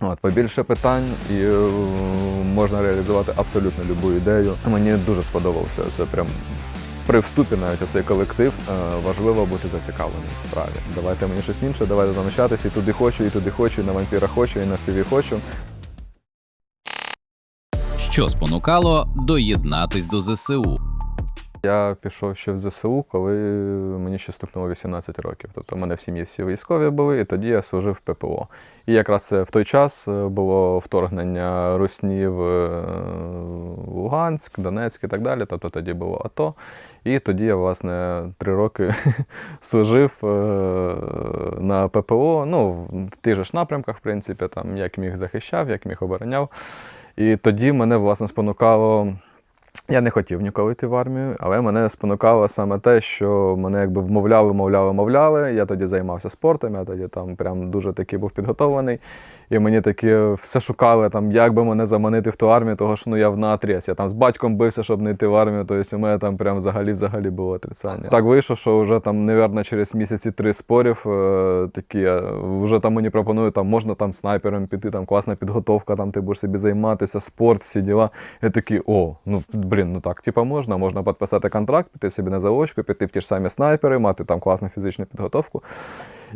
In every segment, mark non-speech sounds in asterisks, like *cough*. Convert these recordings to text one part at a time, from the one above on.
От, побільше питань і е, можна реалізувати абсолютно будь-яку ідею. Мені дуже сподобався. Це прям при вступі навіть у цей колектив е, важливо бути зацікавленим в справі. Давайте мені щось інше, давайте замішатися і туди хочу, і туди хочу, і на вампіра хочу, і на співі хочу. що спонукало доєднатись до ЗСУ. Я пішов ще в ЗСУ, коли мені ще стукнуло 18 років. Тобто в мене в сім'ї всі військові були, і тоді я служив в ППО. І якраз в той час е, було вторгнення Русні в е, Луганськ, Донецьк і так далі. Тобто тоді було АТО. І тоді я, власне, три роки *laughs* служив е, на ППО. Ну, в тих же ж напрямках, в принципі, там як міг захищав, як міг обороняв. І тоді мене, власне, спонукало. Я не хотів ніколи йти в армію, але мене спонукало саме те, що мене якби вмовляли, вмовляли, вмовляли. Я тоді займався спортом, я тоді там прям дуже таки був підготовлений. І мені таки все шукали, там, як би мене заманити в ту армію, того що ну я в натріас. Я там з батьком бився, щоб не йти в армію. Тобто у мене там прям взагалі взагалі було отрицання. Так вийшло, що вже там, невірно, через місяці три спорів е, такі, е, вже там мені пропонують, там можна там снайпером піти, там класна підготовка, там ти будеш собі займатися, спорт, всі діла. Я такий, о, ну блін, ну так, типа можна, можна підписати контракт, піти собі на заочку, піти в ті ж самі снайпери, мати там класну фізичну підготовку.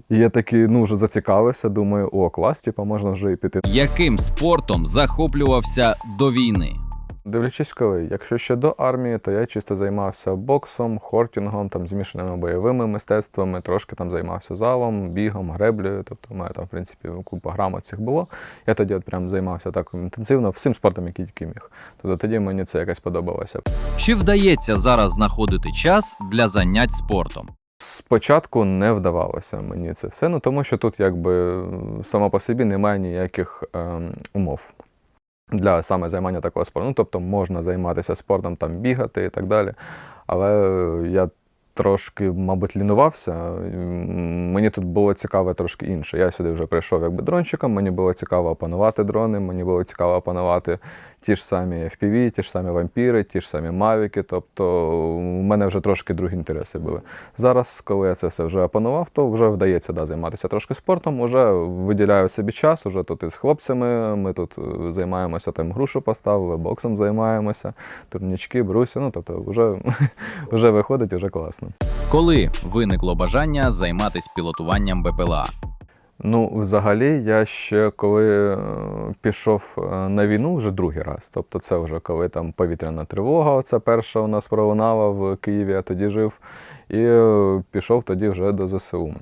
І я такий, ну вже зацікавився, думаю, о, клас, типа можна вже і піти. Яким спортом захоплювався до війни? Дивлячись, коли. Якщо ще до армії, то я чисто займався боксом, хортінгом, там змішаними бойовими мистецтвами, трошки там займався залом, бігом, греблею. Тобто, у мене там, в принципі, купа грамот цих було. Я тоді от прям займався так інтенсивно всім спортом, який тільки міг. Тобто тоді мені це якось подобалося. Чи вдається зараз знаходити час для занять спортом? Спочатку не вдавалося мені це все, ну тому що тут якби само по собі немає ніяких ем, умов для саме займання такого спорту. Ну, тобто можна займатися спортом, там бігати і так далі. Але я трошки, мабуть, лінувався. Мені тут було цікаво трошки інше. Я сюди вже прийшов якби дрончиком, мені було цікаво опанувати дрони, мені було цікаво опанувати ті ж самі FPV, ті ж самі вампіри, ті ж самі мавіки. Тобто у мене вже трошки другі інтереси були. Зараз, коли я це все вже опанував, то вже вдається да, займатися трошки спортом, вже виділяю собі час, уже тут із хлопцями. Ми тут е, займаємося там грушу поставили, боксом займаємося, турнічки, брусі. Ну тобто, вже, *laughs* вже виходить, вже класно. Коли виникло бажання займатися пілотуванням БПЛА? Ну, взагалі, я ще коли е, пішов е, на війну вже другий раз. Тобто, це вже коли там повітряна тривога, оця перша у нас пролунала в Києві, я тоді жив. І е, пішов тоді вже до ЗСУ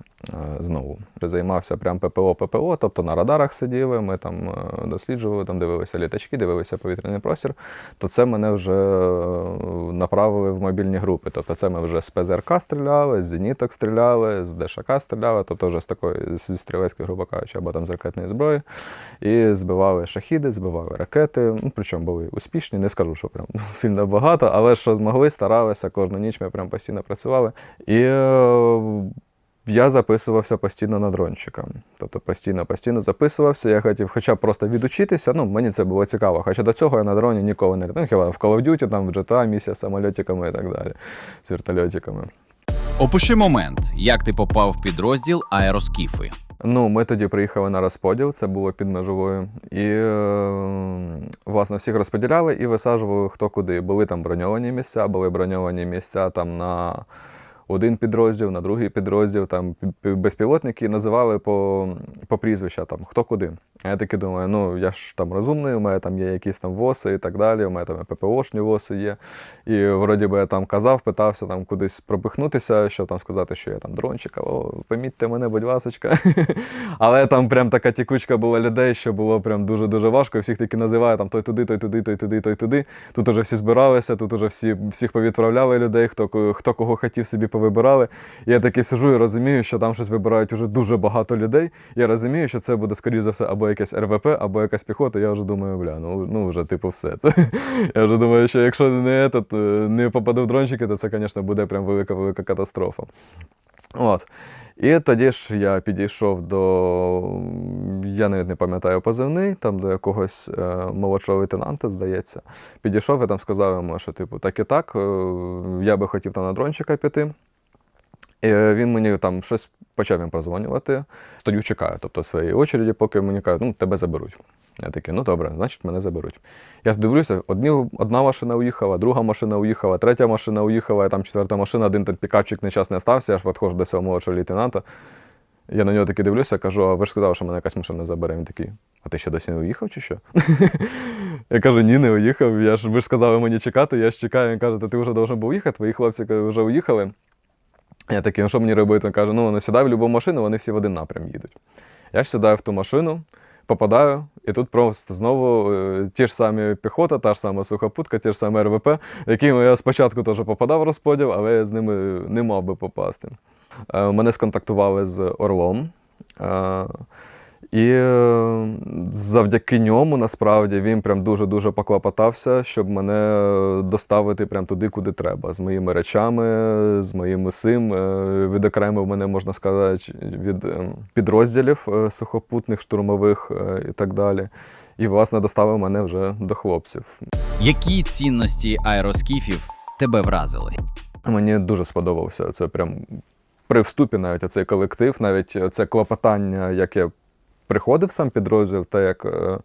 знову. Займався прям ППО ППО, тобто на радарах сиділи, ми там е, досліджували, там дивилися літачки, дивилися повітряний простір. То це мене вже е, направили в мобільні групи. Тобто це ми вже з ПЗРК стріляли, з зеніток стріляли, з ДШК стріляли, тобто вже з такої зі стрілецької, грубо кажучи, або там з ракетної зброї. І збивали шахіди, збивали ракети. Ну, причому були успішні. Не скажу, що прям *laughs* сильно багато, але що змогли, старалися. Кожну ніч ми прям постійно працювали. І е, я записувався постійно на дрончика. Тобто постійно, постійно записувався. Я хотів хоча б просто відучитися. Ну, мені це було цікаво. Хоча до цього я на дроні ніколи не. Ну, хіба в Call of Duty, там в GTA, місія з самольотиками і так далі, з вертольотиками. Опиши момент, як ти попав в підрозділ аероскіфи. Ну, ми тоді приїхали на розподіл, це було під межовою. І е, власне всіх розподіляли і висаджували хто куди. Були там броньовані місця, були броньовані місця там на один підрозділ, на другий підрозділ, там пі- пі- безпілотники називали по, по прізвища, там хто куди. А я таки думаю, ну я ж там розумний, у мене там є якісь там ВОСи і так далі, у мене там ППОшні ВОСи є. І вроді би я там казав, питався там кудись пропихнутися, що там сказати, що я там дрончик, о, помітьте мене, будь ласочка. *laughs* Але там прям така тікучка була людей, що було прям дуже-дуже важко. Всіх таки називає там той туди, той туди, той туди, той туди. Тут уже всі збиралися, тут уже всі, всіх повідправляли людей, хто, хто кого хотів собі повибирали. І я такий сижу і розумію, що там щось вибирають уже дуже багато людей. Я розумію, що це буде, скоріше за все, або якесь РВП, або якась піхота. Я вже думаю, бля, ну, ну вже типу все. Це, *laughs* я вже думаю, що якщо не, этот, е, не попаду в дрончики, то це, звісно, буде прям велика-велика катастрофа. От. І тоді ж я підійшов до, я навіть не пам'ятаю позивний, там до якогось е, молодшого лейтенанта, здається. Підійшов і там сказав йому, що типу, так і так, е, я би хотів там на дрончика піти. І е, він мені там щось почав їм прозвонювати. Стою, чекаю, тобто своєї очереді, поки мені кажуть, ну тебе заберуть. Я такий, ну добре, значить мене заберуть. Я дивлюся, одні, одна машина уїхала, друга машина уїхала, третя машина уїхала, і там четверта машина, один там пікапчик нещасний остався, я ж підходжу до цього молодшого лейтенанта. Я на нього таки дивлюся, кажу, а ви ж сказали, що мене якась машина забере. Він такий, а ти ще досі не уїхав чи що? *laughs* я кажу, ні, не уїхав. Я ж ви ж сказали мені чекати, я ж чекаю. Він каже, ти вже должен був уїхати, твої хлопці вже уїхали. Я такий, ну що мені робити? Він каже, ну не сідай в будь-яку машину, вони всі в один напрям їдуть. Я ж сідаю в ту машину, попадаю, і тут просто знову е, ті ж самі піхота, та ж сама сухопутка, ті ж самі РВП, якими я спочатку теж попадав в розподіл, але я з ними не мав би попасти. Е, Мене сконтактували з Орлом. І е, завдяки ньому, насправді, він прям дуже-дуже поклопотався, щоб мене доставити прям туди, куди треба. З моїми речами, з моїм усім. Е, Відокремив мене, можна сказати, від е, підрозділів сухопутних, штурмових і так далі. І, власне, доставив мене вже до хлопців. Які цінності аероскіфів тебе вразили? Мені дуже сподобався. Це прям при вступі навіть цей колектив, навіть це клопотання, яке приходив сам підрозділ, та як е,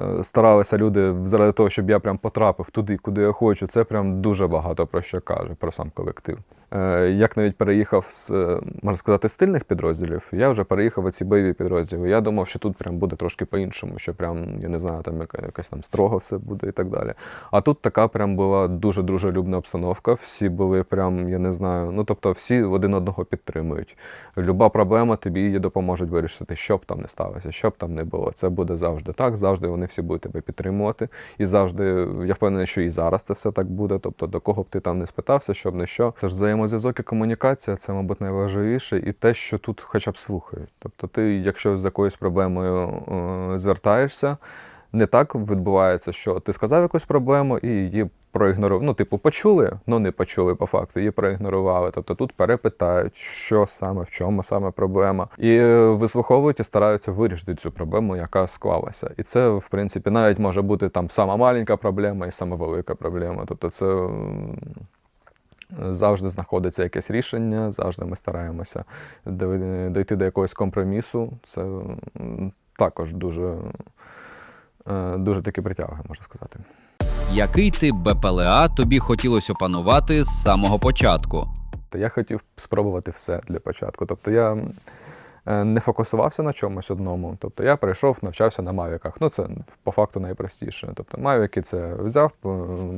е, старалися люди заради того, щоб я прям потрапив туди, куди я хочу. Це прям дуже багато про що каже, про сам колектив. Е, як навіть переїхав з, е, можна сказати, стильних підрозділів, я вже переїхав у ці бойові підрозділи. Я думав, що тут прям буде трошки по-іншому, що прям, я не знаю, там яка- якась там строго все буде і так далі. А тут така прям була дуже дружелюбна обстановка. Всі були прям, я не знаю, ну тобто всі один одного підтримують. Люба проблема тобі її допоможуть вирішити, що б там не сталося, що б там не було. Це буде завжди так, завжди вони всі будуть тебе підтримувати. І завжди, я впевнений, що і зараз це все так буде. Тобто, до кого б ти там не спитався, щоб не що. Це ж взаємозв'язок і комунікація, це, мабуть, найважливіше, і те, що тут хоча б слухають. Тобто, ти, якщо з якоюсь проблемою е, звертаєшся, не так відбувається, що ти сказав якусь проблему і її проігнорували. Ну, типу, почули, ну не почули по факту, її проігнорували. Тобто тут перепитають, що саме, в чому саме проблема, і вислуховують і стараються вирішити цю проблему, яка склалася. І це, в принципі, навіть може бути там сама маленька проблема і сама велика проблема. Тобто, це. Завжди знаходиться якесь рішення, завжди ми стараємося дойти до якогось компромісу. Це також дуже, е, дуже таки притягує, можна сказати. Який тип БПЛА тобі хотілося опанувати з самого початку? Та я хотів спробувати все для початку. Тобто я не фокусувався на чомусь одному. Тобто я прийшов, навчався на мавіках. Ну, це по факту найпростіше. Тобто мавіки це взяв,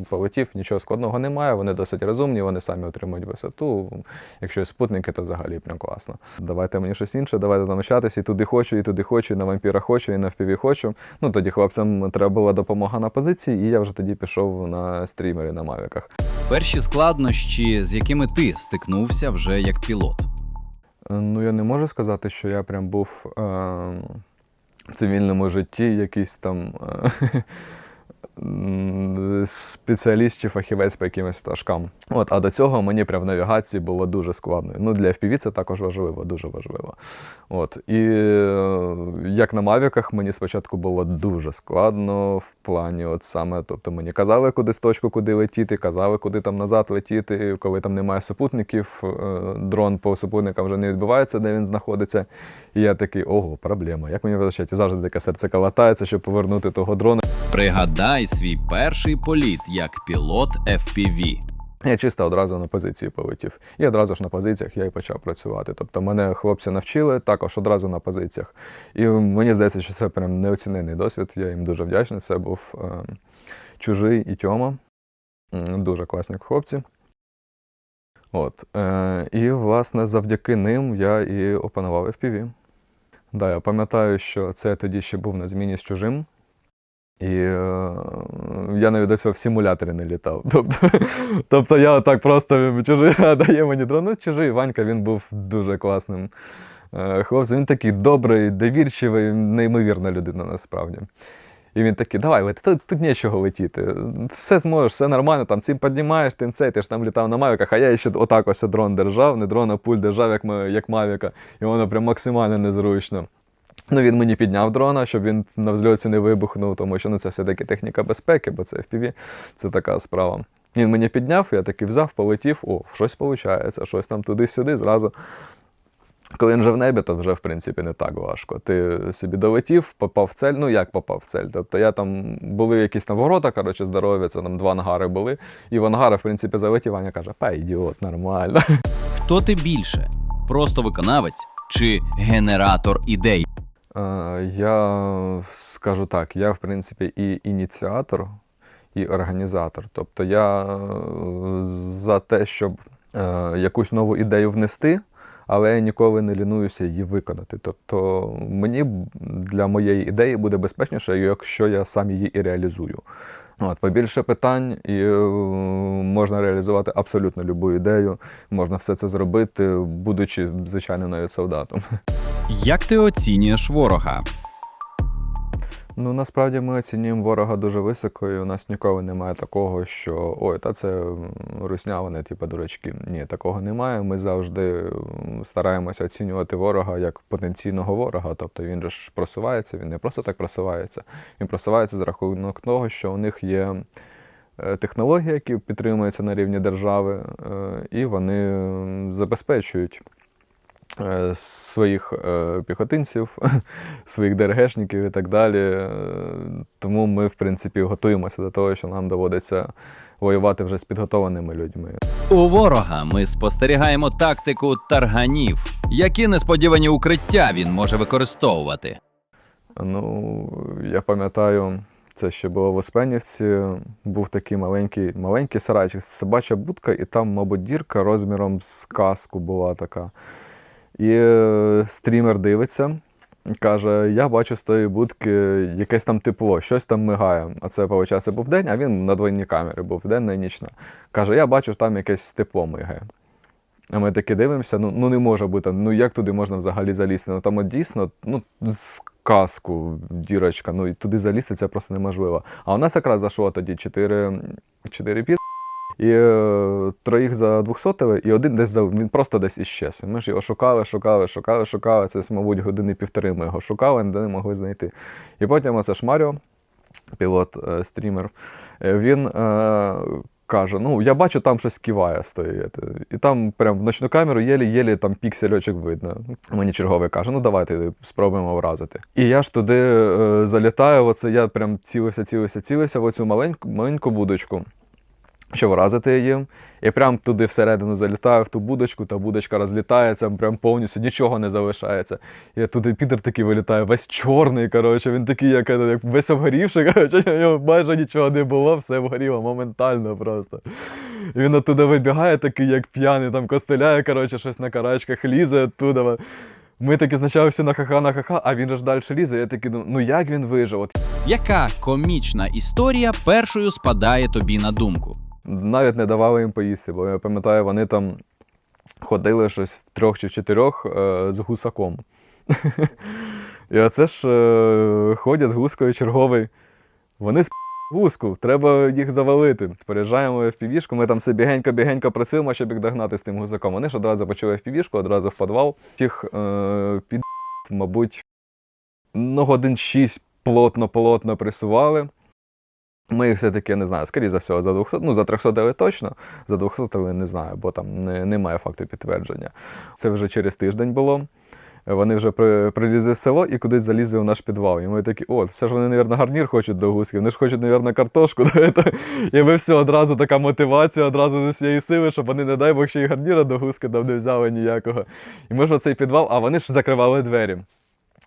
полетів, нічого складного немає, вони досить розумні, вони самі отримують висоту. Якщо спутники, то взагалі прям класно. Давайте мені щось інше, давайте навчатися, і туди хочу, і туди хочу, і на вампіра хочу, і на впіві хочу. Ну тоді хлопцям треба була допомога на позиції, і я вже тоді пішов на стрімери на мавіках. Перші складнощі, з якими ти стикнувся вже як пілот. Ну, я не можу сказати, що я прям був е, в цивільному житті якийсь там е, *laughs* спеціаліст чи фахівець по якимось пташкам. От, а до цього мені прям в навігації було дуже складно. Ну, для FPV це також важливо, дуже важливо. От. І е, як на Мавіках, мені спочатку було дуже складно в плані, от саме, тобто мені казали кудись точку, куди летіти, казали, куди там назад летіти, коли там немає супутників, е, дрон по супутникам вже не відбувається, де він знаходиться. І я такий, ого, проблема. Як мені визначати? Завжди таке серце калатається, щоб повернути того дрона. Пригадай свій перший політ як пілот FPV. Я чисто одразу на позиції полетів. І одразу ж на позиціях я і почав працювати. Тобто мене хлопці навчили також одразу на позиціях. І мені здається, що це прям неоцінений досвід. Я їм дуже вдячний. Це був е, чужий і Тьома. Дуже класні хлопці. От. Е, і, власне, завдяки ним я і опанував FPV. Да, я пам'ятаю, що це тоді ще був на зміні з чужим. І е, я навіть до цього в симуляторі не літав. *laughs* Тобто, тобто я отак просто чужий *laughs* дає мені дрон. Ну, чужий Ванька він був дуже класним е, хлопцем. Він такий добрий, довірчивий, неймовірна людина насправді. І він такий, давай, лети, тут, тут нічого летіти. Все зможеш, все нормально, там цим піднімаєш, тим цей, ти ж там літав на мавіках, а я ще отак ось дрон держав, не дрон, а пуль держав, як, як мавіка. І воно прям максимально незручно. Ну, він мені підняв дрона, щоб він на взльоті не вибухнув, тому що ну, це все-таки техніка безпеки, бо це FPV, це така справа. Він мені підняв, я такий взяв, полетів, о, щось виходить, щось там туди-сюди, зразу. Коли він вже в небі, то вже в принципі не так важко. Ти собі долетів, попав в цель. Ну як попав в цель? Тобто я там були якісь там ворота, коротше, здорові, це там два ангари були. І в ангари, в принципі, залетів, Аня каже, па ідіот, нормально. Хто ти більше? Просто виконавець чи генератор ідей? Е, Я скажу так, я в принципі і ініціатор, і організатор. Тобто я е, за те, щоб е, якусь нову ідею внести, але я ніколи не лінуюся її виконати. Тобто мені для моєї ідеї буде безпечніше, якщо я сам її і реалізую. От, побільше питань, і можна реалізувати абсолютно будь-яку ідею, можна все це зробити, будучи звичайним навіть солдатом. Як ти оцінюєш ворога? Ну, насправді ми оцінюємо ворога дуже високо, і у нас ніколи немає такого, що ой, та це русня, вони типу дурачки. Ні, такого немає. Ми завжди стараємося оцінювати ворога як потенційного ворога. Тобто він же ж просувається, він не просто так просувається. Він просувається за рахунок того, що у них є е, технології, які підтримуються на рівні держави, е, і вони забезпечують своїх е, піхотинців, *laughs* своїх ДРГшників і так далі. Е, Тому ми, в принципі, готуємося до того, що нам доводиться воювати вже з підготованими людьми. У ворога ми спостерігаємо тактику тарганів. Які несподівані укриття він може використовувати? Ну, я пам'ятаю, це ще було в Успенівці. Був такий маленький, маленький сарайчик, собача будка, і там, мабуть, дірка розміром з каску була така. І е, стрімер дивиться. Каже: я бачу з тої будки якесь там тепло, щось там мигає. А це, виходить, був день, а він на двойній камері був денна і нічна. Каже, я бачу, там якесь тепло мигає. А ми таки дивимося, ну, ну не може бути. Ну як туди можна взагалі залізти? Ну там от дійсно, ну, з дірочка, ну і туди залізти це просто неможливо. А у нас якраз зайшло тоді 4, 4 під. І е, троїх за 200 і один десь за він просто десь іщез. Ми ж його шукали, шукали, шукали, шукали. Це, мабуть, години півтори ми його шукали, ніде не могли знайти. І потім оце ж Маріо, пілот, е, стрімер, е, він е, каже: ну, я бачу, там щось киває стоїть. І там прям в ночну камеру єлі-єлі там піксельочок видно. Мені черговий каже, ну давайте спробуємо вразити. І я ж туди е, залітаю, оце я прям цілився, цілився, цілився в оцю маленьку, маленьку будочку. Щоб вразити її, і прям туди всередину залітаю в ту будочку, та будочка розлітається, прям повністю нічого не залишається. І туди Пітер такий вилітає, весь чорний, коротше, він такий, як, як весь обгорівший, *laughs* коротше, у майже нічого не було, все вгоріло моментально просто. І він оттуда вибігає, такий, як п'яний, там костеляє, коротше, щось на карачках лізе оттуда. Ми такі спочатку всі на ха-ха, на ха-ха, а він же ж далі лізе. Я такий думаю, ну як він вижив? Яка комічна історія першою спадає тобі на думку? Навіть не давали їм поїсти, бо я пам'ятаю, вони там ходили щось в трьох чи в чотирьох е, з гусаком. *laughs* І оце ж е, ходять з гускою черговий. Вони сп гуску, треба їх завалити. Споряджаємо в півішку, ми там все бігенько-бігенько працюємо, щоб їх догнати з тим гусаком. Вони ж одразу почали в півішку, одразу в підвал. Тих е, під, мабуть, ну, годин шість плотно-плотно пресували. Ми все-таки не знаю, скоріше за все, за 200, ну за 300 дали точно, за 200 дали не знаю, бо там не, немає факту підтвердження. Це вже через тиждень було. Вони вже при, прилізли в село і кудись залізли в наш підвал. І ми такі, о, це ж вони, мабуть, гарнір хочуть до гуски, вони ж хочуть, мабуть, картошку. *laughs* І ми все одразу така мотивація, одразу з усієї сили, щоб вони, не дай Бог, ще й гарніра до гуски не взяли ніякого. І ми ж в цей підвал, а вони ж закривали двері.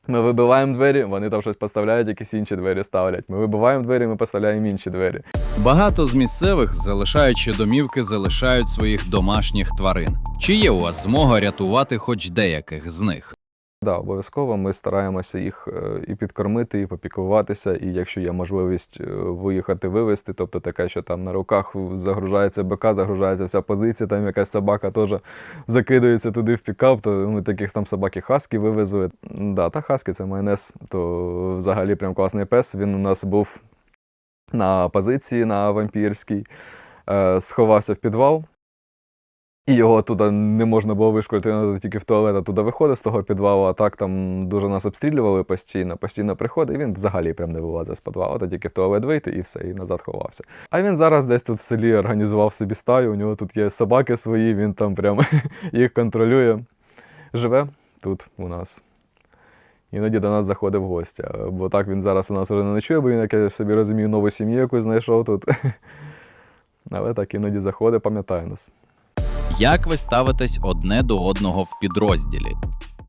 Ми вибиваємо двері, вони там щось поставляють, якісь інші двері ставлять. Ми вибиваємо двері, ми поставляємо інші двері. Багато з місцевих, залишаючи домівки, залишають своїх домашніх тварин. Чи є у вас змога рятувати хоч деяких з них? Да, обов'язково ми стараємося їх е, і підкормити, і попікуватися, і якщо є можливість е, виїхати, вивезти, тобто таке, що там на руках загружається БК, загружається вся позиція, там якась собака теж закидується туди в пікап, то ми таких там собак і хаски вивезли. Да, та хаски це майонез, то взагалі прям класний пес. Він у нас був на позиції на вампірській, е, сховався в підвал. І його туди не можна було вишколити, він тільки в туалет а туди виходить з того підвалу, а так там дуже нас обстрілювали постійно, постійно приходить, і він взагалі прям не вилазив з підвалу, то тільки в туалет вийти і все, і назад ховався. А він зараз десь тут в селі організував собі стаю, у нього тут є собаки свої, він там прям *laughs* їх контролює. Живе тут у нас. Іноді до нас заходить в гості. Бо так він зараз у нас вже не ночує, бо він, як я собі розумію, нову сім'ю якусь знайшов тут. *laughs* Але так іноді заходить, пам'ятає нас. Як ви ставитесь одне до одного в підрозділі?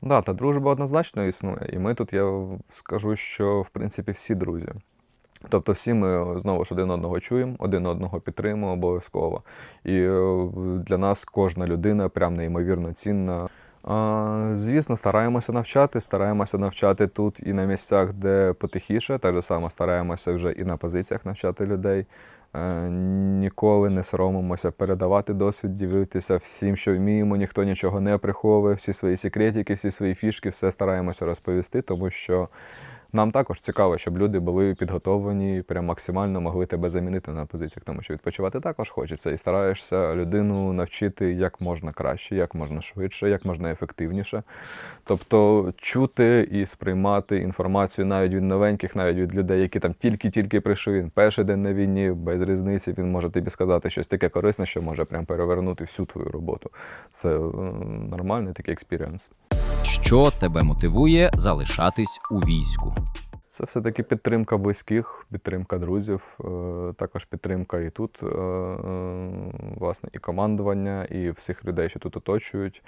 Да, та дружба однозначно існує. І ми тут, я скажу, що в принципі всі друзі. Тобто всі ми знову ж один одного чуємо, один одного підтримуємо обов'язково. І е, для нас кожна людина прям неймовірно цінна. Звісно, стараємося навчати, стараємося навчати тут і на місцях, де потихіше. Так же само стараємося вже і на позиціях навчати людей. Е, Ніколи не соромимося передавати досвід, ділитися всім, що вміємо, ніхто нічого не приховує, всі свої секретики, всі свої фішки, все стараємося розповісти, тому що нам також цікаво, щоб люди були підготовлені, прям максимально могли тебе замінити на позиціях, тому що відпочивати також хочеться. І стараєшся людину навчити як можна краще, як можна швидше, як можна ефективніше. Тобто чути і сприймати інформацію навіть від новеньких, навіть від людей, які там тільки-тільки прийшли, він перший день на війні, без різниці, він може тобі сказати щось таке корисне, що може прям перевернути всю твою роботу. Це е, нормальний такий експірієнс. Що тебе мотивує залишатись у війську? Це все-таки підтримка близьких, підтримка друзів, е, також підтримка і тут, е, е, власне, і командування, і всіх людей, що тут оточують.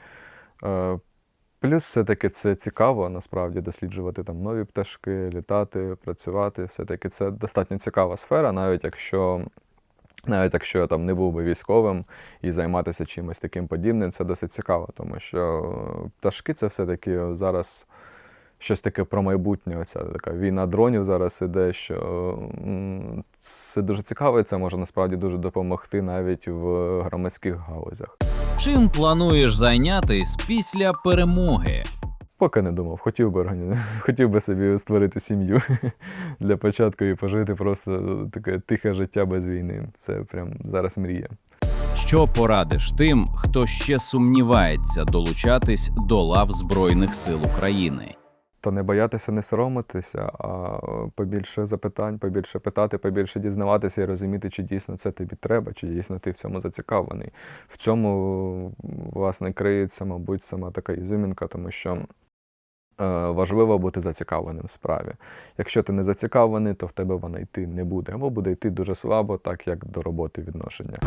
Плюс все-таки це цікаво насправді досліджувати там нові пташки, літати, працювати. Все-таки це достатньо цікава сфера, навіть якщо. Навіть якщо я там не був би військовим і займатися чимось таким подібним, це досить цікаво, тому що пташки це все-таки зараз щось таке про майбутнє. Оця така війна дронів зараз іде, що це дуже цікаво, і це може насправді дуже допомогти навіть в громадських галузях. Чим плануєш зайнятись після перемоги? Поки не думав, хотів би органі... *laughs* хотів би собі створити сім'ю *laughs* для початку і пожити просто таке тихе життя без війни. Це прям зараз мрія. Що порадиш тим, хто ще сумнівається долучатись до лав Збройних сил України? То не боятися, не соромитися, а побільше запитань, побільше питати, побільше дізнаватися і розуміти, чи дійсно це тобі треба, чи дійсно ти в цьому зацікавлений. В цьому, власне, криється, мабуть, сама така ізюмінка, тому що важливо бути зацікавленим в справі. Якщо ти не зацікавлений, то в тебе вона йти не буде, або буде йти дуже слабо, так як до роботи відношення.